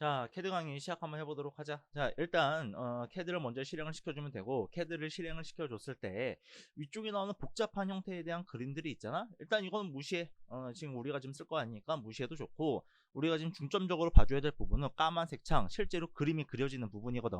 자, 캐드 강의 시작 한번 해보도록 하자. 자, 일단 어, 캐드를 먼저 실행을 시켜주면 되고 캐드를 실행을 시켜줬을 때 위쪽에 나오는 복잡한 형태에 대한 그림들이 있잖아. 일단 이거는 무시해. 어, 지금 우리가 지금 쓸 거 아니니까 무시해도 좋고 우리가 지금 중점적으로 봐줘야 될 부분은 까만색 창, 실제로 그림이 그려지는 부분이거든.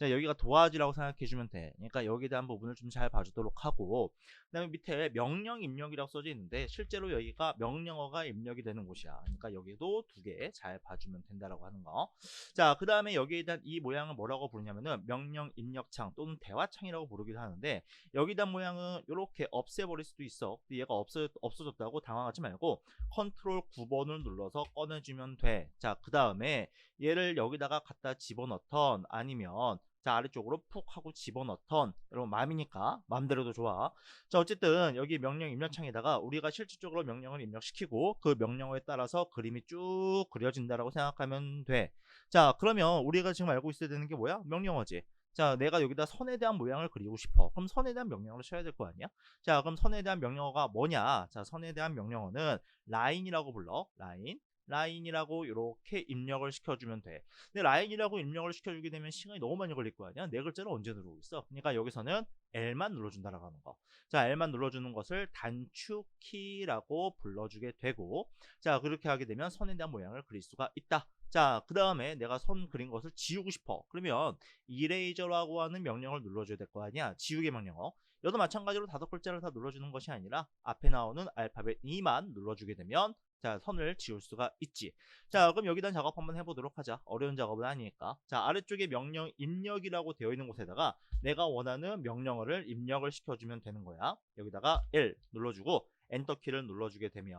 자, 여기가 도화지라고 생각해주면 돼. 그러니까 여기에 대한 부분을 좀 잘 봐주도록 하고 그 다음에 밑에 명령 입력이라고 써져 있는데 실제로 여기가 명령어가 입력이 되는 곳이야. 그러니까 여기도 두 개 잘 봐주면 된다라고 하는 거. 자, 그 다음에 여기에 대한 이 모양을 뭐라고 부르냐면은 명령 입력창 또는 대화창이라고 부르기도 하는데 여기에 대한 모양은 이렇게 없애버릴 수도 있어. 얘가 없어, 없어졌다고 당황하지 말고 컨트롤 9번을 눌러서 꺼내 주면 돼. 자, 그 다음에 얘를 여기다가 갖다 집어넣던 아니면 자 아래쪽으로 푹 하고 집어넣던 여러분 마음이니까 마음대로도 좋아. 자 어쨌든 여기 명령 입력창에다가 우리가 실질적으로 명령을 입력시키고 그 명령어에 따라서 그림이 쭉 그려진다라고 생각하면 돼자 그러면 우리가 지금 알고 있어야 되는 게 뭐야? 명령어지. 자 내가 여기다 선에 대한 모양을 그리고 싶어. 그럼 선에 대한 명령어를 쳐야 될 거 아니야? 자 그럼 선에 대한 명령어가 뭐냐? 자 선에 대한 명령어는 라인이라고 불러. 라인 라인이라고 이렇게 입력을 시켜주면 돼. 근데 라인이라고 입력을 시켜주게 되면 시간이 너무 많이 걸릴 거 아니야? 네 글자를 언제 누르고 있어? 그러니까 여기서는 L만 눌러준다라고 하는 거. 자, L만 눌러주는 것을 단축키라고 불러주게 되고, 자, 그렇게 하게 되면 선에 대한 모양을 그릴 수가 있다. 자, 그 다음에 내가 선 그린 것을 지우고 싶어. 그러면 이레이저라고 하는 명령을 눌러줘야 될 거 아니야? 지우개 명령어. 여도 마찬가지로 다섯 글자를 다 눌러주는 것이 아니라 앞에 나오는 알파벳 2만 눌러주게 되면 자 선을 지울 수가 있지. 자 그럼 여기다 작업 한번 해보도록 하자. 어려운 작업은 아니니까. 자 아래쪽에 명령 입력이라고 되어 있는 곳에다가 내가 원하는 명령어를 입력을 시켜주면 되는 거야. 여기다가 L 눌러주고 엔터키를 눌러주게 되면.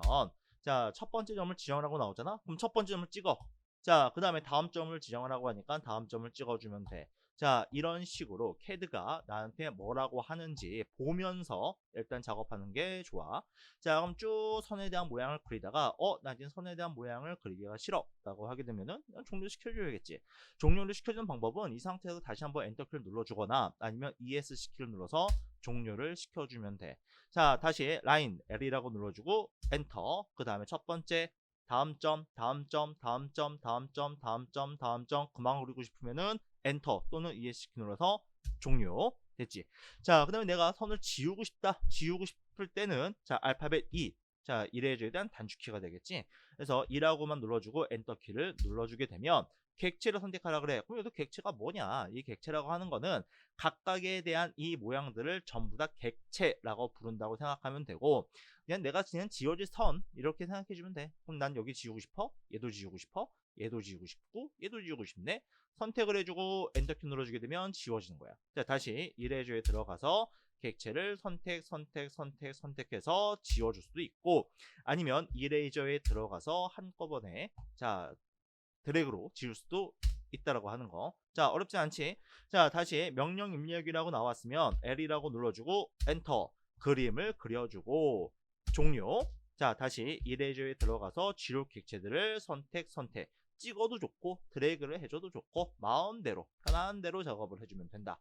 자 첫 번째 점을 지정하라고 나오잖아? 그럼 첫 번째 점을 찍어. 자 그 다음에 다음 점을 지정하라고 하니까 다음 점을 찍어주면 돼 자 이런 식으로 캐드가 나한테 뭐라고 하는지 보면서 일단 작업하는 게 좋아. 자 그럼 쭉 선에 대한 모양을 그리다가 어 나 지금 선에 대한 모양을 그리기가 싫어 라고 하게 되면은 종료 시켜줘야겠지. 종료를 시켜주는 방법은 이 상태에서 다시 한번 엔터키를 눌러주거나 아니면 ESC키를 눌러서 종료를 시켜주면 돼 자 다시 라인 L이라고 눌러주고 엔터 그 다음에 첫 번째 다음 점, 다음 점, 다음 점, 다음 점, 다음 점, 다음 점 그만 그리고 싶으면은 엔터 또는 ESC 눌러서 종료 됐지. 자, 그다음에 내가 선을 지우고 싶다. 지우고 싶을 때는 자 알파벳 E 자 이레이저에 대한 단축키가 되겠지. 그래서 2라고만 눌러주고 엔터 키를 눌러주게 되면 객체를 선택하라 그래. 그럼 여기서 객체가 뭐냐? 이 객체라고 하는 거는 각각에 대한 이 모양들을 전부 다 객체라고 부른다고 생각하면 되고 그냥 내가 그냥 지워질 선 이렇게 생각해주면 돼. 그럼 난 여기 지우고 싶어? 얘도 지우고 싶어? 얘도 지우고 싶고 얘도 지우고 싶네. 선택을 해주고 엔터키 눌러주게 되면 지워지는 거야. 자 다시 이레이저에 들어가서 객체를 선택, 선택, 선택, 선택해서 지워줄 수도 있고 아니면 이레이저에 들어가서 한꺼번에 자 드래그로 지울 수도 있다라고 하는 거. 자, 어렵지 않지? 자, 다시 명령 입력이라고 나왔으면 L이라고 눌러주고 엔터 그림을 그려주고 종료. 자, 다시 이레이저에 들어가서 지울 객체들을 선택, 선택. 찍어도 좋고 드래그를 해줘도 좋고 마음대로 편한 대로 작업을 해주면 된다.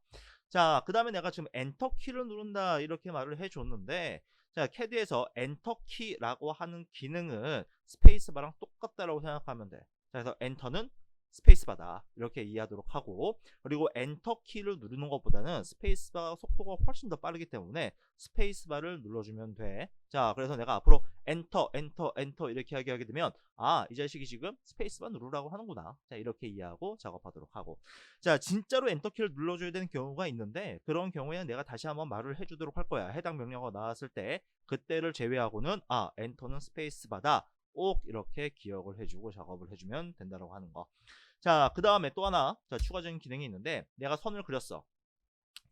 자, 그 다음에 내가 지금 엔터 키를 누른다 이렇게 말을 해줬는데 자, 캐드에서 엔터 키라고 하는 기능은 스페이스바랑 똑같다라고 생각하면 돼. 자, 그래서 엔터는 스페이스바다 이렇게 이해하도록 하고 그리고 엔터 키를 누르는 것보다는 스페이스바 속도가 훨씬 더 빠르기 때문에 스페이스바를 눌러주면 돼. 자, 그래서 내가 앞으로 엔터, 엔터, 엔터 이렇게 하게 하게 되면 아, 이 자식이 지금 스페이스바 누르라고 하는구나. 자, 이렇게 이해하고 작업하도록 하고. 자, 진짜로 엔터 키를 눌러줘야 되는 경우가 있는데 그런 경우에는 내가 다시 한번 말을 해주도록 할 거야. 해당 명령어가 나왔을 때 그때를 제외하고는 아, 엔터는 스페이스바다. 꼭 이렇게 기억을 해주고 작업을 해주면 된다고 하는 거. 자, 그 다음에 또 하나 자, 추가적인 기능이 있는데 내가 선을 그렸어.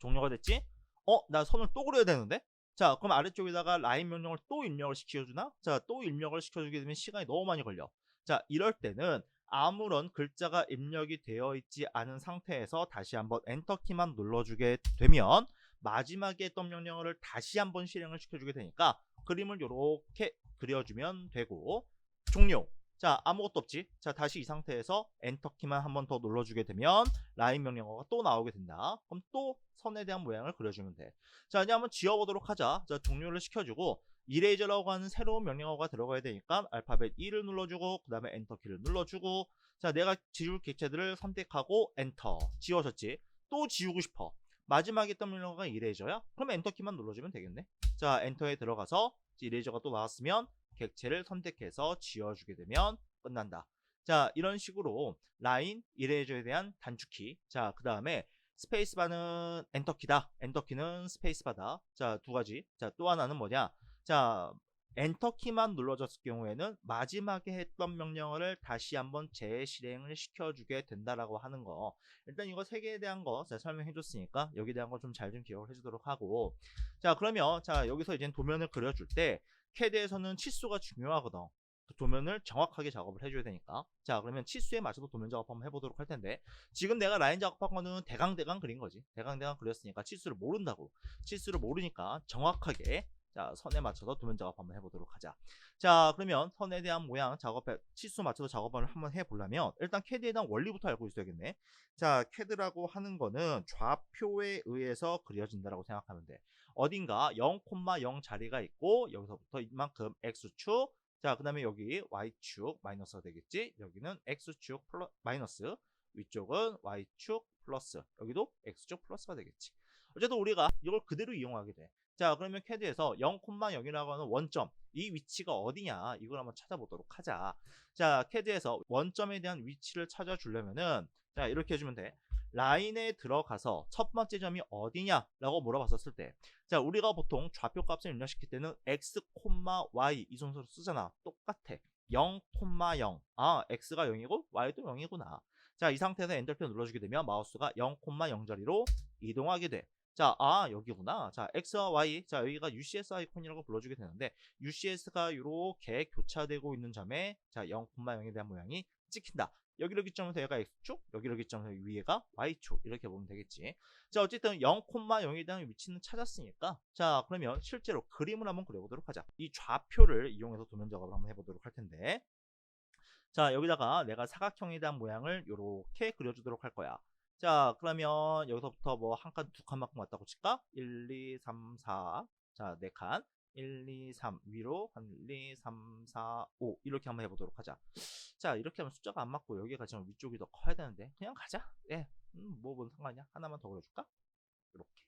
종료가 됐지? 어, 나 선을 또 그려야 되는데? 자, 그럼 아래쪽에다가 라인 명령을 또 입력을 시켜주나? 자, 또 입력을 시켜주게 되면 시간이 너무 많이 걸려. 자, 이럴 때는 아무런 글자가 입력이 되어 있지 않은 상태에서 다시 한번 엔터키만 눌러주게 되면 마지막에 했던 명령어를 다시 한번 실행을 시켜주게 되니까 그림을 이렇게 그려주면 되고 종료 자 아무것도 없지? 자 다시 이 상태에서 엔터키만 한 번 더 눌러주게 되면 라인 명령어가 또 나오게 된다. 그럼 또 선에 대한 모양을 그려주면 돼자 이제 한번 지워보도록 하자. 자 종료를 시켜주고 이레이저라고 하는 새로운 명령어가 들어가야 되니까 알파벳 2를 눌러주고 그 다음에 엔터 키를 눌러주고 자 내가 지울 객체들을 선택하고 엔터. 지워졌지? 또 지우고 싶어. 마지막에 있던 명령어가 이레이저야? 그럼 엔터 키만 눌러주면 되겠네. 자 엔터에 들어가서 이레이저가 또 나왔으면 객체를 선택해서 지워주게 되면 끝난다. 자 이런 식으로 라인 이레이저에 대한 단축키. 자 그 다음에 스페이스바는 엔터키다. 엔터키는 스페이스바다. 자 두 가지. 자 또 하나는 뭐냐? 자 엔터키만 눌러졌을 경우에는 마지막에 했던 명령어를 다시 한번 재실행을 시켜주게 된다라고 하는 거. 일단 이거 세 개에 대한 거 제가 설명해 줬으니까 여기에 대한 거 좀잘좀 기억을 해주도록 하고. 자 그러면 자 여기서 이제 도면을 그려줄 때 캐드에서는 치수가 중요하거든. 그 도면을 정확하게 작업을 해줘야 되니까. 자 그러면 치수에 맞춰서 도면 작업 한번 해보도록 할 텐데 지금 내가 라인 작업한 거는 대강대강 그린 거지. 대강대강 그렸으니까 치수를 모른다고. 치수를 모르니까 정확하게 자 선에 맞춰서 도면 작업 한번 해보도록 하자 자 그러면 선에 대한 모양 작업에 치수 맞춰서 작업을 한번 해보려면 일단 캐드에 대한 원리부터 알고 있어야겠네 자 캐드라고 하는 거는 좌표에 의해서 그려진다라고 생각하면 돼 어딘가 0,0 자리가 있고 여기서부터 이만큼 x축 자, 그 다음에 여기 y축 마이너스가 되겠지. 여기는 x축 플러, 마이너스, 위쪽은 y축 플러스, 여기도 x축 플러스가 되겠지. 어쨌든 우리가 이걸 그대로 이용하게 돼. 자, 그러면 캐드에서 0,0이라고 하는 원점, 이 위치가 어디냐, 이걸 한번 찾아보도록 하자. 자, 캐드에서 원점에 대한 위치를 찾아주려면은, 자, 이렇게 해주면 돼. 라인에 들어가서 첫 번째 점이 어디냐 라고 물어봤었을 때, 자, 우리가 보통 좌표 값을 입력시킬 때는 x, y 이 순서로 쓰잖아. 똑같아. 0, 0. 아, x가 0이고 y도 0이구나. 자, 이 상태에서 엔터키를 눌러주게 되면 마우스가 0, 0 자리로 이동하게 돼. 자, 아, 여기구나. 자, X와 Y. 자, 여기가 UCS 아이콘이라고 불러주게 되는데, UCS가 이렇게 교차되고 있는 점에, 자, 0, 0에 대한 모양이 찍힌다. 여기로 기점에서 얘가 X축, 여기로 기점에서 위에가 Y축 이렇게 보면 되겠지. 자 어쨌든 0,0에 대한 위치는 찾았으니까 자 그러면 실제로 그림을 한번 그려보도록 하자. 이 좌표를 이용해서 도면 작업을 한번 해보도록 할 텐데 자 여기다가 내가 사각형에 대한 모양을 이렇게 그려주도록 할 거야. 자 그러면 여기서부터 뭐 한 칸, 두 칸만큼 왔다고 칠까? 1, 2, 3, 4. 자, 네 칸. 1, 2, 3 위로 1, 2, 3, 4, 5 이렇게 한번 해보도록 하자. 자 이렇게 하면 숫자가 안 맞고 여기가 지금 위쪽이 더 커야 되는데 그냥 가자. 예, 음, 뭐뭔 상관이야? 하나만 더 그려줄까? 이렇게.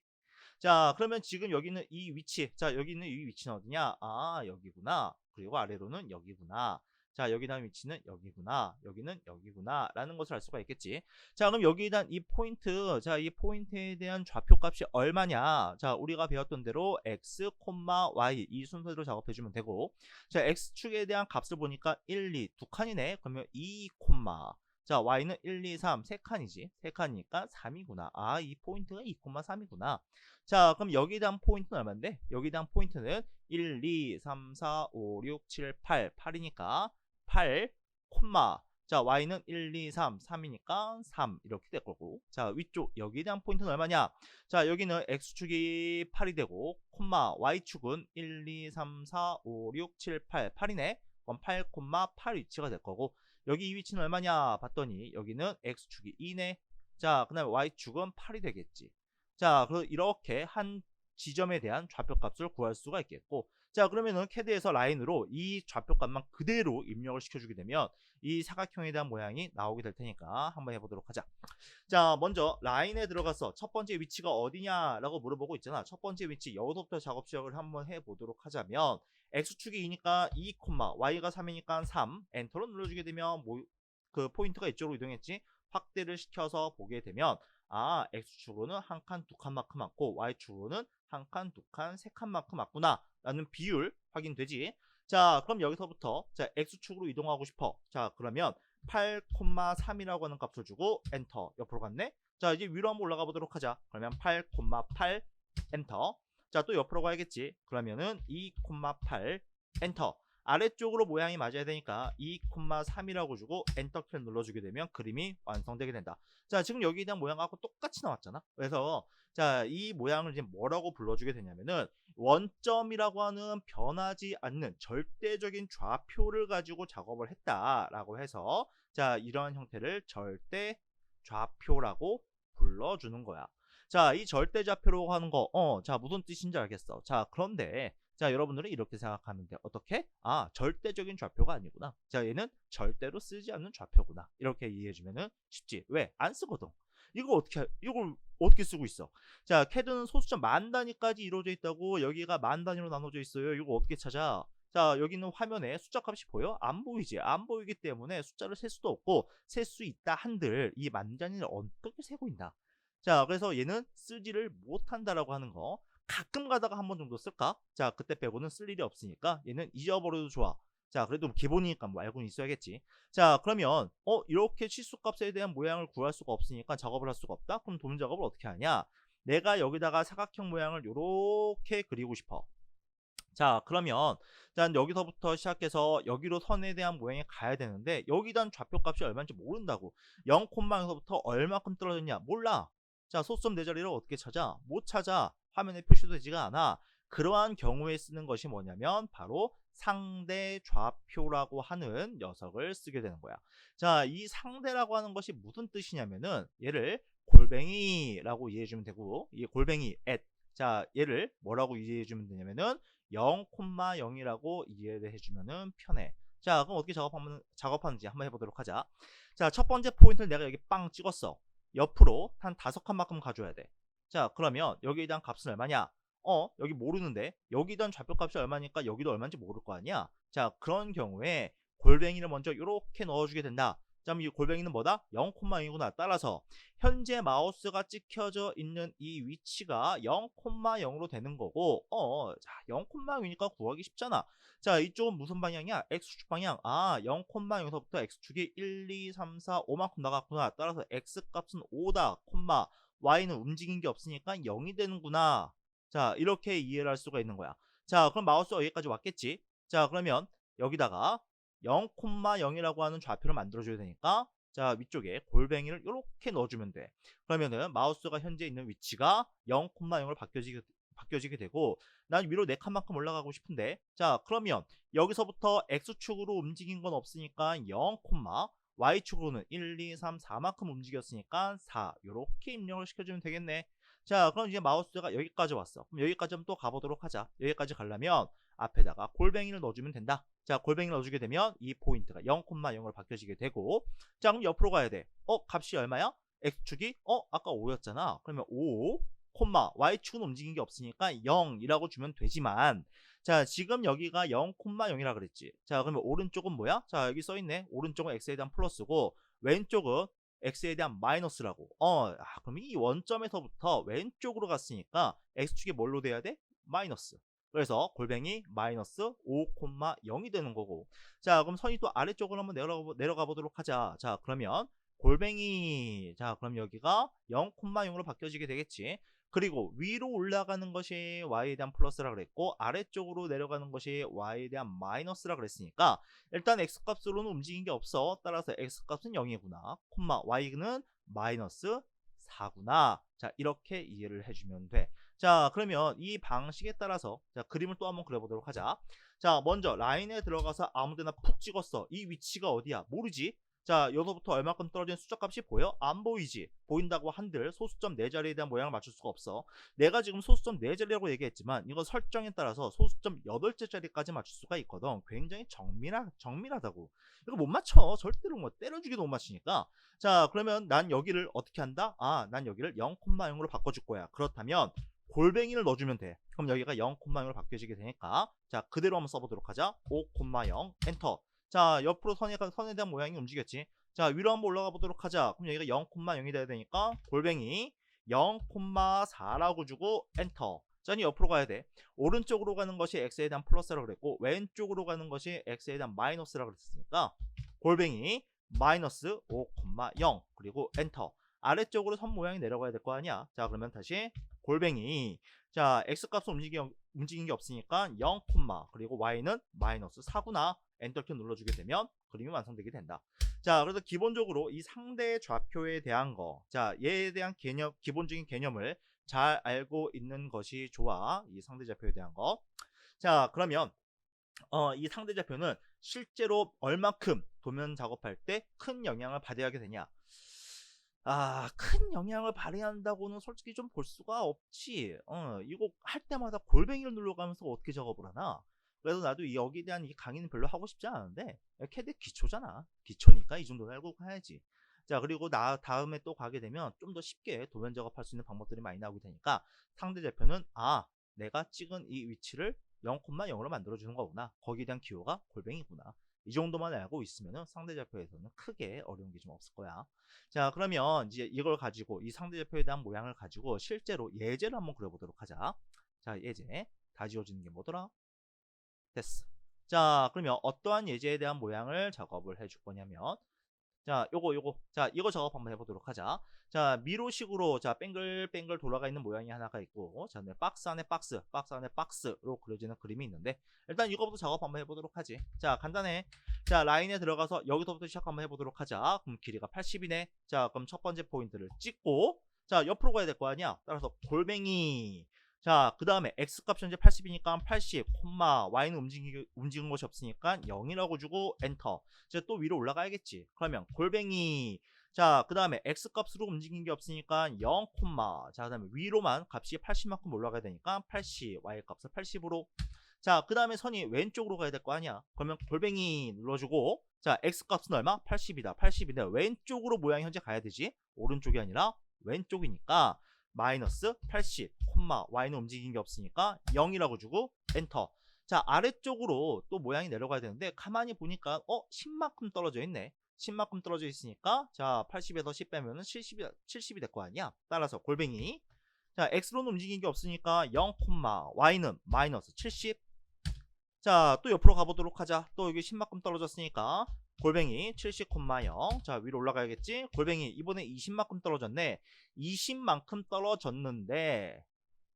자 그러면 지금 여기는 이 위치, 자 여기 있는 이 위치는 어디냐? 아 여기구나. 그리고 아래로는 여기구나. 자 여기 다음 위치는 여기구나. 여기는 여기구나 라는 것을 알 수가 있겠지. 자 그럼 여기에 대한 이 포인트 자 이 포인트에 대한 좌표 값이 얼마냐? 자 우리가 배웠던 대로 x, y 이 순서대로 작업해 주면 되고 자 x축에 대한 값을 보니까 1, 2 두 칸이네. 그러면 2, 자 y는 1, 2, 3 세 칸이지. 세 칸이니까 3이구나. 아 이 포인트가 2, 3이구나. 자 그럼 여기에 대한 포인트는 얼마인데? 여기에 대한 포인트는 1, 2, 3, 4, 5, 6, 7, 8 8이니까 8, 콤마. 자 y는 1, 2, 3, 3이니까 3 이렇게 될 거고. 자 위쪽 여기에 대한 포인트는 얼마냐? 자 여기는 x축이 8이 되고 콤마 y축은 1, 2, 3, 4, 5, 6, 7, 8 8이네. 그럼 8, 콤마 8 위치가 될 거고 여기 이 위치는 얼마냐? 봤더니 여기는 x축이 2네. 자 그 다음에 y축은 8이 되겠지. 자 그럼 이렇게 한 지점에 대한 좌표값을 구할 수가 있겠고 자 그러면은 캐드에서 라인으로 이 좌표값만 그대로 입력을 시켜주게 되면 이 사각형에 대한 모양이 나오게 될 테니까 한번 해보도록 하자. 자 먼저 라인에 들어가서 첫 번째 위치가 어디냐 라고 물어보고 있잖아. 첫 번째 위치 여기서부터 작업 시작을 한번 해보도록 하자면 x축이 2니까 2, y가 3이니까 3 엔터를 눌러주게 되면 뭐, 그 포인트가 이쪽으로 이동했지? 확대를 시켜서 보게 되면 아 x축으로는 한 칸, 두 칸만큼 맞고 y축으로는 한 칸, 두 칸, 세 칸만큼 맞구나 라는 비율 확인되지? 자 그럼 여기서부터 자 x축으로 이동하고 싶어. 자 그러면 8,3이라고 하는 값을 주고 엔터. 옆으로 갔네? 자 이제 위로 한번 올라가 보도록 하자. 그러면 8,8 엔터. 자 또 옆으로 가야겠지? 그러면은 2,8 엔터 아래쪽으로 모양이 맞아야 되니까 2,3이라고 주고 엔터키를 눌러주게 되면 그림이 완성되게 된다. 자, 지금 여기에 대한 모양하고 똑같이 나왔잖아. 그래서 자, 이 모양을 이제 뭐라고 불러주게 되냐면은 원점이라고 하는 변하지 않는 절대적인 좌표를 가지고 작업을 했다라고 해서 자, 이러한 형태를 절대 좌표라고 불러주는 거야. 자, 이 절대 좌표라고 하는 거, 어, 자, 무슨 뜻인지 알겠어. 자, 그런데 자, 여러분들은 이렇게 생각하면 돼. 어떻게? 아, 절대적인 좌표가 아니구나. 자, 얘는 절대로 쓰지 않는 좌표구나. 이렇게 이해해주면은 쉽지. 왜? 안 쓰거든. 이거 어떻게, 하- 이걸 어떻게 쓰고 있어? 자, 캐드는 소수점 만 단위까지 이루어져 있다고 여기가 만 단위로 나눠져 있어요. 이거 어떻게 찾아? 자, 여기는 화면에 숫자 값이 보여? 안 보이지? 안 보이기 때문에 숫자를 셀 수도 없고, 셀 수 있다 한들 이 만 단위를 어떻게 세고 있나? 자, 그래서 얘는 쓰지를 못한다라고 하는 거. 가끔 가다가 한 번 정도 쓸까? 자, 그때 빼고는 쓸 일이 없으니까 얘는 잊어버려도 좋아. 자, 그래도 기본이니까 뭐 알고는 있어야겠지. 자, 그러면 어 이렇게 치수값에 대한 모양을 구할 수가 없으니까 작업을 할 수가 없다. 그럼 도면 작업을 어떻게 하냐? 내가 여기다가 사각형 모양을 요렇게 그리고 싶어. 자, 그러면 자, 여기서부터 시작해서 여기로 선에 대한 모양이 가야 되는데 여기단 좌표값이 얼마인지 모른다고. 0콤마에서부터 얼마큼 떨어졌냐? 몰라. 자, 소수점 네 자리를 어떻게 찾아? 못 찾아. 화면에 표시되지가 않아. 그러한 경우에 쓰는 것이 뭐냐면 바로 상대 좌표라고 하는 녀석을 쓰게 되는 거야. 자, 이 상대라고 하는 것이 무슨 뜻이냐면은 얘를 골뱅이라고 이해해 주면 되고 이 골뱅이 at 자, 얘를 뭐라고 이해해 주면 되냐면은 0,0이라고 이해를 해 주면은 편해. 자, 그럼 어떻게 작업하면 작업하는지 한번 해 보도록 하자. 자, 첫 번째 포인트를 내가 여기 빵 찍었어. 옆으로 한 다섯 칸만큼 가져야 돼. 자, 그러면 여기에 대한 값은 얼마냐? 어, 여기 모르는데 여기에 대한 좌표값이 얼마니까 여기도 얼마인지 모를 거 아니야? 자, 그런 경우에 골뱅이를 먼저 이렇게 넣어주게 된다. 자, 이 골뱅이는 뭐다? 0,0이구나. 따라서 현재 마우스가 찍혀져 있는 이 위치가 0,0으로 되는 거고, 어, 자, 0,0이니까 구하기 쉽잖아. 자, 이쪽은 무슨 방향이야? X축 방향. 아, 0,0에서부터 X축이 1, 2, 3, 4, 5만큼 나갔구나. 따라서 X값은 5다, 콤마. Y는 움직인 게 없으니까 0이 되는구나. 자, 이렇게 이해를 할 수가 있는 거야. 자, 그럼 마우스가 여기까지 왔겠지? 자, 그러면 여기다가 0,0이라고 하는 좌표를 만들어줘야 되니까 자, 위쪽에 골뱅이를 이렇게 넣어주면 돼. 그러면은 마우스가 현재 있는 위치가 0,0을 바뀌어지게, 바뀌어지게 되고 난 위로 4칸만큼 올라가고 싶은데 자, 그러면 여기서부터 X축으로 움직인 건 없으니까 0, Y축으로는 1, 2, 3, 4만큼 움직였으니까 4 이렇게 입력을 시켜주면 되겠네. 자, 그럼 이제 마우스가 여기까지 왔어. 그럼 여기까지 한번 또 가보도록 하자. 여기까지 가려면 앞에다가 골뱅이를 넣어주면 된다. 자, 골뱅이 넣어주게 되면 이 포인트가 0,0으로 바뀌어지게 되고 자, 그럼 옆으로 가야 돼. 어, 값이 얼마야? X축이 어, 아까 5였잖아. 그러면 5, Y축은 움직인 게 없으니까 0이라고 주면 되지만 자, 지금 여기가 0,0이라 그랬지. 자, 그러면 오른쪽은 뭐야? 자, 여기 써 있네. 오른쪽은 x에 대한 플러스고 왼쪽은 x에 대한 마이너스라고. 어, 아, 그럼 이 원점에서부터 왼쪽으로 갔으니까 x축이 뭘로 돼야 돼? 마이너스. 그래서 골뱅이 마이너스 5,0이 되는 거고. 자, 그럼 선이 또 아래쪽으로 한번 내려가, 내려가 보도록 하자. 자, 그러면 골뱅이. 자, 그럼 여기가 0,0으로 바뀌어지게 되겠지. 그리고 위로 올라가는 것이 y에 대한 플러스라 그랬고 아래쪽으로 내려가는 것이 y에 대한 마이너스라 그랬으니까 일단 x값으로는 움직인 게 없어. 따라서 x값은 0이구나. 콤마 y는 마이너스 4구나. 자, 이렇게 이해를 해주면 돼. 자, 그러면 이 방식에 따라서 자, 그림을 또 한번 그려보도록 하자. 자, 먼저 라인에 들어가서 아무데나 푹 찍었어. 이 위치가 어디야? 모르지? 자, 여기서부터 얼마큼 떨어진 숫자 값이 보여? 안 보이지? 보인다고 한들 소수점 4자리에 대한 모양을 맞출 수가 없어. 내가 지금 소수점 4자리라고 얘기했지만 이거 설정에 따라서 소수점 8째 자리까지 맞출 수가 있거든. 굉장히 정밀하, 정밀하다고. 이거 못 맞춰. 절대로 뭐 때려주기도 못 맞추니까. 자, 그러면 난 여기를 어떻게 한다? 아, 난 여기를 0,0으로 바꿔줄 거야. 그렇다면 골뱅이를 넣어주면 돼. 그럼 여기가 0,0으로 바뀌어지게 되니까 자 그대로 한번 써보도록 하자. 5,0 엔터. 자 옆으로 선에, 선에 대한 모양이 움직였지. 자 위로 한번 올라가 보도록 하자. 그럼 여기가 0,0이 돼야 되니까 골뱅이 0,4라고 주고 엔터. 자, 이제 옆으로 가야 돼. 오른쪽으로 가는 것이 x에 대한 플러스라고 그랬고 왼쪽으로 가는 것이 x에 대한 마이너스라고 그랬으니까 골뱅이 마이너스 5,0 그리고 엔터. 아래쪽으로 선 모양이 내려가야 될 거 아니야. 자, 그러면 다시 골뱅이 자 x값은 움직인, 움직인 게 없으니까 0, 그리고 y는 마이너스 4구나 엔터키 눌러주게 되면 그림이 완성되게 된다 자 그래서 기본적으로 이 상대 좌표에 대한 거 자 얘에 대한 개념 기본적인 개념을 잘 알고 있는 것이 좋아 이 상대 좌표에 대한 거 자 그러면 어, 이 상대 좌표는 실제로 얼만큼 도면 작업할 때 큰 영향을 받아야 하게 되냐 아, 큰 영향을 발휘한다고는 솔직히 좀 볼 수가 없지. 어, 이거 할 때마다 골뱅이를 눌러가면서 어떻게 작업을 하나? 그래서 나도 이 여기에 대한 이 강의는 별로 하고 싶지 않은데 캐드 기초잖아. 기초니까 이 정도는 알고 가야지. 자, 그리고 나 다음에 또 가게 되면 좀 더 쉽게 도면 작업할 수 있는 방법들이 많이 나오게 되니까 상대 좌표는 아, 내가 찍은 이 위치를 0,0으로 만들어주는 거구나. 거기에 대한 기호가 골뱅이구나. 이 정도만 알고 있으면 상대 좌표에서는 크게 어려운 게 좀 없을 거야. 자, 그러면 이제 이걸 가지고 이 상대 좌표에 대한 모양을 가지고 실제로 예제를 한번 그려보도록 하자. 자, 예제 다 지워지는 게 뭐더라? 됐어. 자, 그러면 어떠한 예제에 대한 모양을 작업을 해줄 거냐면 자, 요거 요거. 자, 이거 작업 한번 해 보도록 하자. 자, 미로식으로 자, 뱅글뱅글 돌아가 있는 모양이 하나가 있고 자, 네, 박스 안에 박스, 박스 안에 박스로 그려지는 그림이 있는데 일단 이거부터 작업 한번 해 보도록 하지. 자, 간단해. 자, 라인에 들어가서 여기서부터 시작 한번 해 보도록 하자. 그럼 길이가 80이네. 자, 그럼 첫 번째 포인트를 찍고 자, 옆으로 가야 될 거 아니야. 따라서 골뱅이 자, 그 다음에 x값이 현재 80이니까 80, 콤마, y는 움직이, 움직인 것이 없으니까 0이라고 주고 엔터. 이제 또 위로 올라가야겠지. 그러면 골뱅이. 자, 그 다음에 x값으로 움직인 게 없으니까 0, 콤마. 자, 그 다음에 위로만 값이 80만큼 올라가야 되니까 80, y 값을 80으로. 자, 그 다음에 선이 왼쪽으로 가야 될 거 아니야. 그러면 골뱅이 눌러주고, 자, x값은 얼마? 80이다. 80인데 왼쪽으로 모양이 현재 가야 되지. 오른쪽이 아니라 왼쪽이니까 마이너스 80, 콤마 y는 움직인 게 없으니까 0이라고 주고 엔터. 자 아래쪽으로 또 모양이 내려가야 되는데 가만히 보니까 어 10만큼 떨어져 있네. 10만큼 떨어져 있으니까 자 80에서 10 빼면은 70이 70이 될 거 아니야. 따라서 골뱅이 자 x로는 움직인 게 없으니까 0, y는 마이너스 70. 자 또 옆으로 가보도록 하자. 또 여기 10만큼 떨어졌으니까 골뱅이 70,0. 자, 위로 올라가야겠지? 골뱅이 이번에 20만큼 떨어졌네. 20만큼 떨어졌는데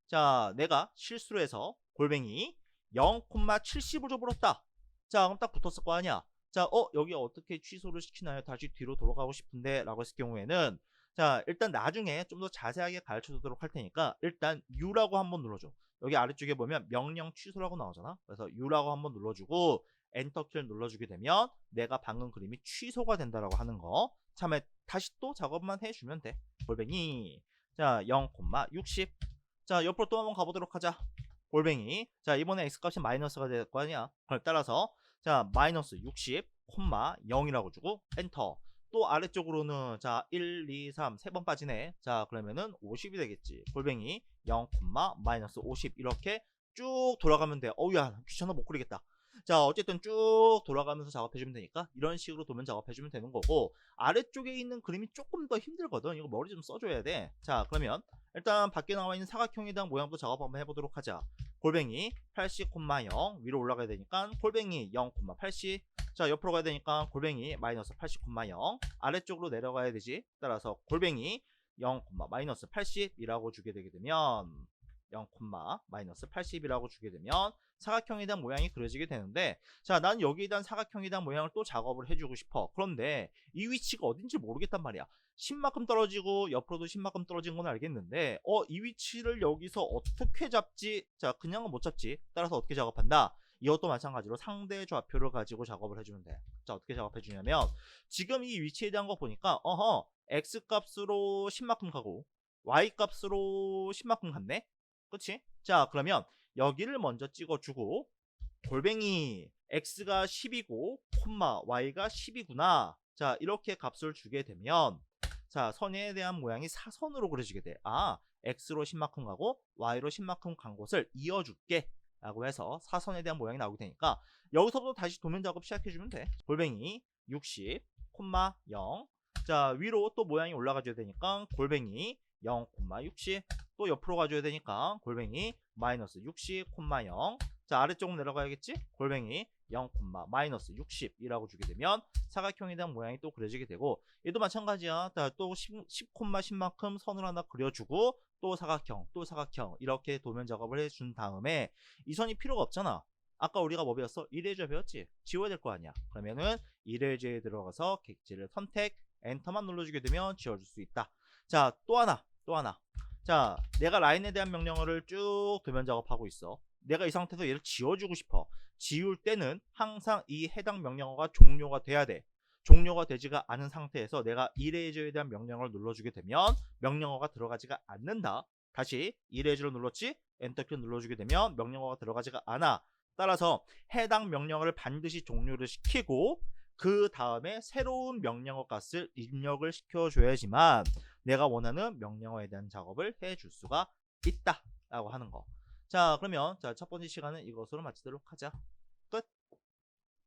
자, 내가 실수로 해서 골뱅이 0,70으로 줘버렸다. 자, 그럼 딱 붙었을 거 아니야. 자, 어, 여기 어떻게 취소를 시키나요? 다시 뒤로 돌아가고 싶은데 라고 했을 경우에는 자, 일단 나중에 좀 더 자세하게 가르쳐 주도록 할 테니까 일단 U라고 한번 눌러줘. 여기 아래쪽에 보면 명령 취소라고 나오잖아. 그래서 U라고 한번 눌러주고 엔터키를 눌러주게 되면 내가 방금 그림이 취소가 된다라고 하는 거 참에 다시 또 작업만 해주면 돼. 골뱅이. 자 0,60. 자 옆으로 또 한번 가보도록 하자. 골뱅이. 자 이번에 x값이 마이너스가 될 거 아니야? 그걸 따라서 자 마이너스 60, 콤마 0이라고 주고 엔터. 또 아래쪽으로는 자 1, 2, 3 세 번 빠지네. 자 그러면은 50이 되겠지. 골뱅이 0, 마이너스 50 이렇게 쭉 돌아가면 돼. 어우야 귀찮아 못 그리겠다 자 어쨌든 쭉 돌아가면서 작업해주면 되니까 이런 식으로 도면 작업해주면 되는 거고 아래쪽에 있는 그림이 조금 더 힘들거든. 이거 머리 좀 써줘야 돼자 그러면 일단 밖에 나와 있는 사각형에 대한 모양도 작업 한번 해보도록 하자. 골뱅이 80,0 위로 올라가야 되니까 골뱅이 0,80 자 옆으로 가야 되니까 골뱅이 마이너스 80,0 아래쪽으로 내려가야 되지. 따라서 골뱅이 0, 마이너스 80이라고 주게 되게 되면 0, 마이너스 80이라고 주게 되면 사각형에 대한 모양이 그려지게 되는데 자난 여기에 대한 사각형에 대한 모양을 또 작업을 해주고 싶어 그런데 이 위치가 어딘지 모르겠단 말이야 10만큼 떨어지고 옆으로도 10만큼 떨어진 건 알겠는데 어 이 위치를 여기서 어떻게 잡지 자 그냥은 못 잡지 따라서 어떻게 작업한다 이것도 마찬가지로 상대 좌표를 가지고 작업을 해주면 돼. 자, 어떻게 작업해 주냐면, 지금 이 위치에 대한 거 보니까, 어허, x 값으로 10만큼 가고, y 값으로 10만큼 갔네? 그치? 자, 그러면 여기를 먼저 찍어주고 골뱅이 x가 10이고 콤마 y가 10이구나. 자 이렇게 값을 주게 되면 자 선에 대한 모양이 사선으로 그려지게 돼 아 x로 10만큼 가고 y로 10만큼 간 곳을 이어줄게 라고 해서 사선에 대한 모양이 나오게 되니까 여기서부터 다시 도면 작업 시작해주면 돼. 골뱅이 60 콤마 0자 위로 또 모양이 올라가줘야 되니까 골뱅이 0, 60. 또 옆으로 가줘야 되니까 골뱅이 마이너스 60, 콤마 0. 자 아래쪽으로 내려가야겠지? 골뱅이 0, 마이너스 60이라고 주게 되면 사각형에 대한 모양이 또 그려지게 되고 얘도 마찬가지야. 또 10, 10, 10만큼 선을 하나 그려주고 또 사각형, 또 사각형 이렇게 도면 작업을 해준 다음에 이 선이 필요가 없잖아. 아까 우리가 뭐 배웠어? 이레저 배웠지? 지워야 될 거 아니야. 그러면은 이레저에 들어가서 객지를 선택, 엔터만 눌러주게 되면 지워줄 수 있다. 자, 또 하나, 또 하나. 자, 내가 라인에 대한 명령어를 쭉 도면 작업하고 있어. 내가 이 상태에서 얘를 지워주고 싶어. 지울 때는 항상 이 해당 명령어가 종료가 돼야 돼. 종료가 되지가 않은 상태에서 내가 이레이저에 대한 명령을 눌러주게 되면 명령어가 들어가지가 않는다. 다시 이레이저를 눌렀지 엔터키를 눌러주게 되면 명령어가 들어가지가 않아. 따라서 해당 명령어를 반드시 종료를 시키고 그 다음에 새로운 명령어 값을 입력을 시켜줘야지만 내가 원하는 명령어에 대한 작업을 해줄 수가 있다 라고 하는 거. 자 그러면 자 첫 번째 시간은 이것으로 마치도록 하자.